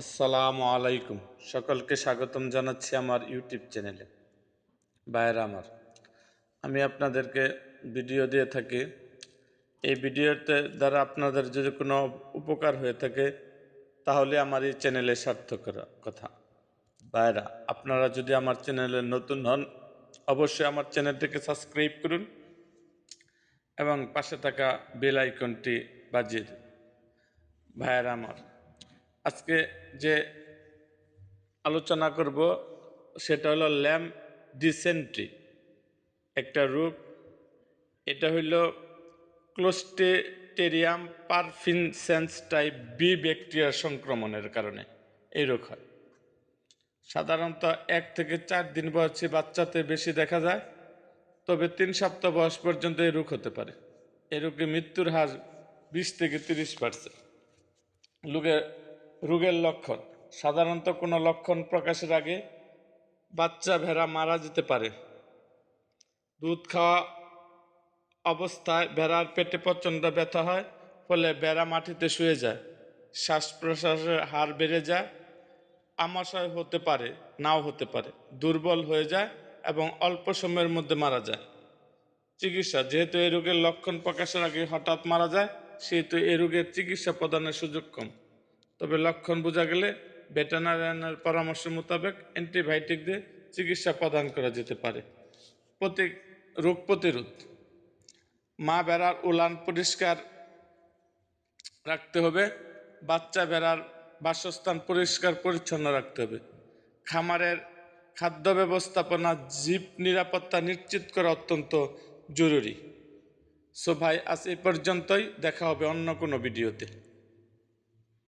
আসসালামু আলাইকুম। সকলকে স্বাগতম জানাচ্ছি আমার ইউটিউব চ্যানেলে। ভাইয়েরা আমার, আমি আপনাদেরকে ভিডিও দিয়ে থাকি। এই ভিডিওতে দ্বারা আপনাদের যদি কোনো উপকার হয়ে থাকে, তাহলে আমার এই চ্যানেলে সার্থকের কথা। ভাইয়েরা, আপনারা যদি আমার চ্যানেলে নতুন হন, অবশ্যই আমার চ্যানেলটিকে সাবস্ক্রাইব করুন এবং পাশে থাকা বেল আইকনটি বাজিয়ে দিন। ভাইয়েরা আমার আজকে যে আলোচনা করব, সেটা হলো ল্যাম ডিসেন্ট্রি, একটা রোগ এটা হইল ক্লোস্টেরিয়াম পারফিনসেন্স টাইপ বি ব্যাকটেরিয়ার সংক্রমণের কারণে। এই রোগ হয়। সাধারণত এক থেকে চার দিন বয়সী বাচ্চাতে বেশি দেখা যায়, তবে তিন সপ্তাহ বয়স পর্যন্ত এই রোগ হতে পারে। এই রোগে মৃত্যুর হার বিশ থেকে তিরিশ পার্সেন্ট। রোগের রোগের লক্ষণ। সাধারণত কোনো লক্ষণ প্রকাশের আগে বাচ্চা ভেড়া মারা যেতে পারে। দুধ খাওয়া অবস্থায় ভেড়ার পেটে প্রচণ্ড ব্যথা হয়, ফলে ভেড়া মাটিতে শুয়ে যায়। শ্বাস প্রশ্বাসের হার বেড়ে যায়, আমাশয় হতে পারে, নাও হতে পারে, দুর্বল হয়ে যায় এবং অল্প সময়ের মধ্যে মারা যায়। চিকিৎসা, যেহেতু এই রোগের লক্ষণ প্রকাশের আগে হঠাৎ মারা যায়, সেহেতু এই রোগের চিকিৎসা প্রদানের সুযোগ কম। তবে লক্ষণ বোঝা গেলে ভেটেনারিয়ানের পরামর্শ মোতাবেক অ্যান্টিবায়োটিক দিয়ে চিকিৎসা প্রদান করা যেতে পারে। প্রতি, রোগ প্রতিরোধ। মা বেড়ার উলান পরিষ্কার রাখতে হবে, বাচ্চা বেড়ার বাসস্থান পরিষ্কার পরিচ্ছন্ন রাখতে হবে। খামারের খাদ্য ব্যবস্থাপনা, জীব নিরাপত্তা নিশ্চিত করা অত্যন্ত জরুরি। সো ভাই, আজ এই পর্যন্তই। দেখা হবে অন্য কোনো ভিডিওতে।